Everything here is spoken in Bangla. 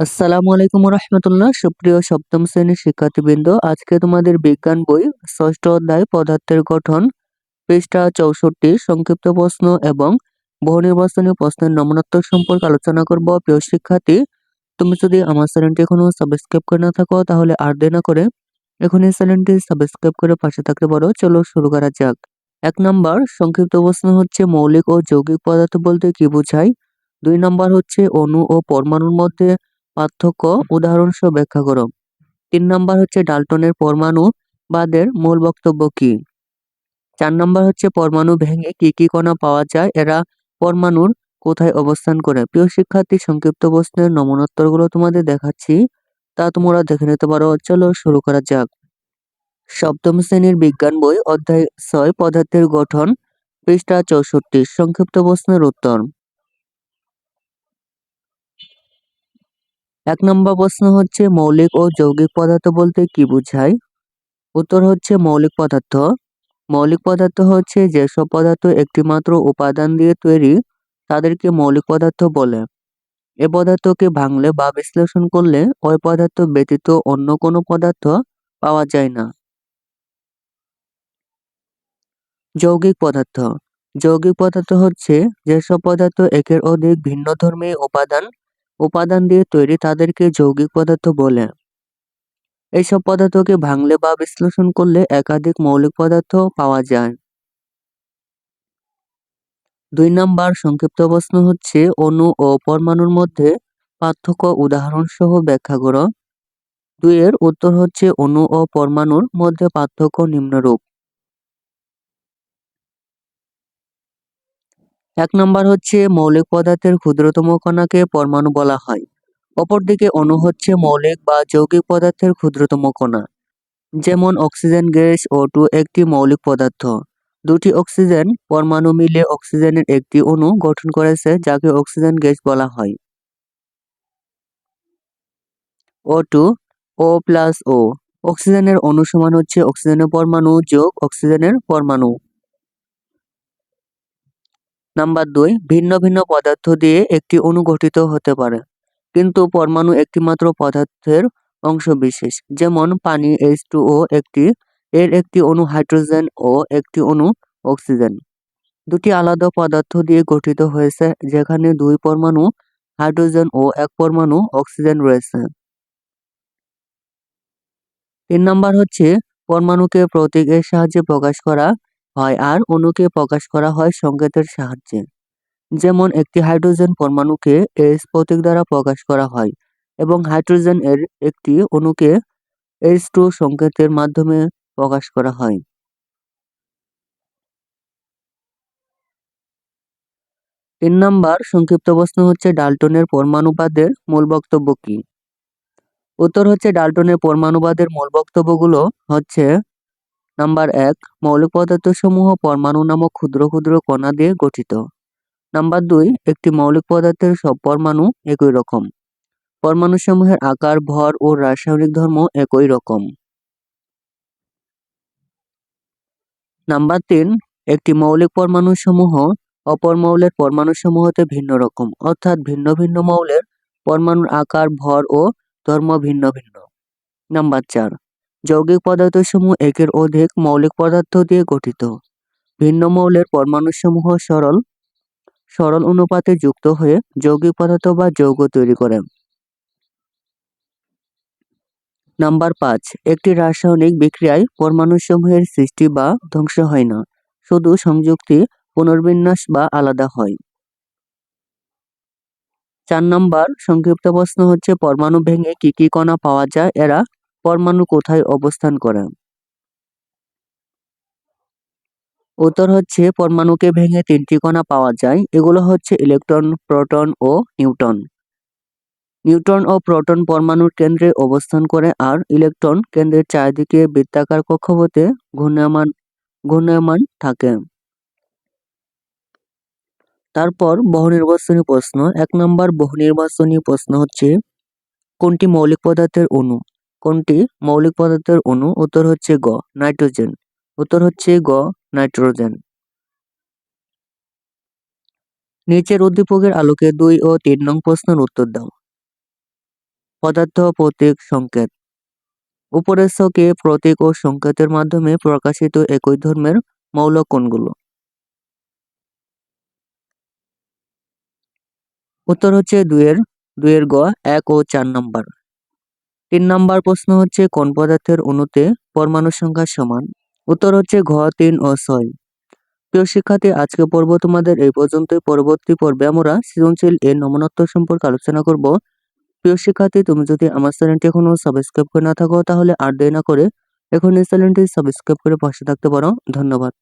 আসসালামু আলাইকুম রহমতুল্লাহ সুপ্রিয় সপ্তম শ্রেণির শিক্ষার্থীবৃন্দ, আজকে তোমাদের বিজ্ঞান বই ষষ্ঠ অধ্যায় পদার্থের গঠন, পৃষ্ঠা চৌষট্টি, সংক্ষিপ্ত প্রশ্ন এবং বহু নির্বাচনী প্রশ্নের নমনাত্মক সম্পর্কে আলোচনা করব। প্রিয় শিক্ষার্থী, তুমি যদি আমার চ্যানেলটি এখনও সাবস্ক্রাইব করে না থাকো, তাহলে আর দে না করে এখন এই চ্যানেলটি সাবস্ক্রাইব করে পাশে থাকতে পারো চলো শুরু করা যাক। এক নম্বর, সংক্ষিপ্ত প্রশ্ন হচ্ছে, মৌলিক ও যৌগিক পদার্থ বলতে কি বোঝায়? দুই নম্বর হচ্ছে, অণু ও পরমাণুর মধ্যে পার্থক্য উদাহরণসহ ব্যাখ্যা করো। তিন নম্বর হচ্ছে ডাল্টনের পরমাণু বাদের মূল বক্তব্য কি? চার নম্বর হচ্ছে পরমাণু ভেঙে কি কি কণা পাওয়া যায়? এরা পরমাণুর কোথায় অবস্থান করে? প্রিয় শিক্ষার্থী, সংক্ষিপ্ত প্রশ্নের নমনোত্তরগুলো তোমাদের দেখাচ্ছি। তা তোমরা দেখে নিতে পারো। চলো শুরু করা যাক। সপ্তম শ্রেণির বিজ্ঞান বই, অধ্যায় ছয়, পদার্থের গঠন, পৃষ্ঠা চৌষট্টি। সংক্ষিপ্ত প্রশ্নের উত্তর। এক নম্বর প্রশ্ন হচ্ছে মৌলিক ও যৌগিক পদার্থ বলতে কি বোঝায়? উত্তর হচ্ছে মৌলিক পদার্থ। মৌলিক পদার্থ হচ্ছে যেসব পদার্থ একটিমাত্র উপাদান দিয়ে তৈরি, তাদেরকে মৌলিক পদার্থ বলে। এ পদার্থকে ভাঙলে বা বিশ্লেষণ করলে ওই পদার্থ ব্যতীত অন্য কোনো পদার্থ পাওয়া যায় না। যৌগিক পদার্থ। যৌগিক পদার্থ হচ্ছে যেসব পদার্থ একের অধিক ভিন্ন ধর্মী উপাদান উপাদান দিয়ে তৈরি তাদেরকে যৌগিক পদার্থ বলে। এইসব পদার্থকে ভাঙলে বা বিশ্লেষণ করলে একাধিক মৌলিক পদার্থ পাওয়া যায়। দুই নাম্বার সংক্ষিপ্ত প্রশ্ন হচ্ছে, অণু ও পরমাণুর মধ্যে পার্থক্য উদাহরণ সহ ব্যাখ্যা করো। দুইয়ের উত্তর হচ্ছে, অণু ও পরমাণুর মধ্যে পার্থক্য নিম্নরূপ। এক নম্বর হচ্ছে মৌলিক পদার্থের ক্ষুদ্রতম কণাকে পরমাণু বলা হয়। অপরদিকে অণু হচ্ছে মৌলিক বা যৌগিক পদার্থের ক্ষুদ্রতম কণা, যেমন অক্সিজেন, গ্যাস ও টু একটি মৌলিক পদার্থ। দুটি অক্সিজেন পরমাণু মিলে অক্সিজেনের একটি অণু গঠন করেছে, যাকে অক্সিজেন, গ্যাস বলা হয়। ও টু, ও প্লাস ও, অক্সিজেনের অণু সমান হচ্ছে অক্সিজেনের পরমাণু যোগ অক্সিজেনের পরমাণু। নাম্বার দুই, ভিন্ন ভিন্ন পদার্থ দিয়ে একটি অণু গঠিত হতে পারে। কিন্তু পরমাণু একটিমাত্র পদার্থের অংশ বিশেষ, যেমন পানি এইচ টু ও একটি, এর একটি অণু হাইড্রোজেন ও একটি অণু অক্সিজেন। দুটি আলাদা পদার্থ দিয়ে গঠিত হয়েছে, যেখানে দুই পরমাণু, হাইড্রোজেন ও এক পরমাণু অক্সিজেন রয়েছে। তিন নম্বর হচ্ছে পরমাণুকে প্রতীকের সাহায্যে প্রকাশ করা হয় আর অণুকে প্রকাশ করা হয় সংকেতের সাহায্যে। যেমন একটি হাইড্রোজেন পরমাণুকে এস প্রতীক দ্বারা প্রকাশ করা হয় এবং হাইড্রোজেন এর একটি অণুকে এইচ টু সংকেতের মাধ্যমে প্রকাশ করা হয়। তিন নাম্বার সংক্ষিপ্ত প্রশ্ন হচ্ছে ডাল্টনের পরমাণুবাদের মূল বক্তব্য কি? উত্তর হচ্ছে ডাল্টনের পরমাণুবাদের মূল বক্তব্যগুলো হচ্ছে নাম্বার এক, মৌলিক পদার্থসমূহ পরমাণু নামক ক্ষুদ্র ক্ষুদ্র কণা দিয়ে গঠিত। নাম্বার দুই, একটি মৌলিক পদার্থের সব পরমাণু একই রকম। পরমাণুসমূহের আকার, ভর ও রাসায়নিক ধর্ম একই রকম। নাম্বার তিন, একটি মৌলিক পরমাণু সমূহ অপর মৌলের পরমাণু সমূহতে ভিন্ন রকম, অর্থাৎ ভিন্ন ভিন্ন মৌলের পরমাণুর আকার, ভর ও ধর্ম ভিন্ন ভিন্ন। নাম্বার চার যৌগিক পদার্থসমূহ একের অধিক মৌলিক পদার্থ দিয়ে গঠিত। ভিন্ন মৌলের পরমাণুসমূহ সরল সরল অনুপাতে যুক্ত হয়ে যৌগিক পদার্থ বা যৌগ তৈরি করে। নাম্বার পাঁচ, একটি রাসায়নিক বিক্রিয়ায় পরমাণুসমূহের সৃষ্টি বা ধ্বংস হয় না, শুধু সংযুক্তি, পুনর্বিন্যাস বা আলাদা হয়। চার নম্বর, সংক্ষিপ্ত প্রশ্ন হচ্ছে, পরমাণু ভেঙে কি কি কণা পাওয়া যায়? এরা পরমাণু কোথায় অবস্থান করে? উত্তর হচ্ছে পরমাণুকে ভেঙে তিনটি কণা পাওয়া যায়। এগুলো হচ্ছে ইলেকট্রন, প্রোটন ও নিউটন। নিউট্রন ও প্রোটন পরমাণুর কেন্দ্রে অবস্থান করে আর ইলেকট্রন কেন্দ্রের চারিদিকে বৃত্তাকার কক্ষপথে ঘূর্ণায়মান ঘূর্ণায়মান থাকে। তারপর বহুনির্বাচনী প্রশ্ন। এক নম্বর বহুনির্বাচনী প্রশ্ন হচ্ছে, কোনটি মৌলিক পদার্থের অণু? কোনটি? মৌলিক পদার্থের অণু, উত্তর হচ্ছে গ, নাইট্রোজেন। উত্তর হচ্ছে গ, নাইট্রোজেন। নিচের উদ্দীপকের আলোকে দুই ও তিন নং প্রশ্নের উত্তর দাও। পদার্থ প্রতীক সংকেত। উপরের ছকে প্রতীক ও সংকেতের মাধ্যমে প্রকাশিত একই ধর্মের মৌল কোনগুলো? উত্তর হচ্ছে দুইয়ের দুইয়ের গ, এক ও চার নম্বর। তিন নম্বর প্রশ্ন হচ্ছে, কোন পদার্থের অণুতে পরমাণু সংখ্যা সমান? উত্তর হচ্ছে ঘ, তিন ও ছয়। প্রিয় শিক্ষার্থী আজকে পর্ব তোমাদের এই পর্যন্তই। পরবর্তী পর্বে আমরা সৃজনশীল এর নমনত্ব সম্পর্কে আলোচনা করব। প্রিয় শিক্ষার্থী, তুমি যদি আমার চ্যানেলটি এখনও সাবস্ক্রাইব করে না থাকো, তাহলে আর দেরি না করে এখন এই চ্যানেলটি সাবস্ক্রাইব করে পাশে থাকতে পারো। ধন্যবাদ।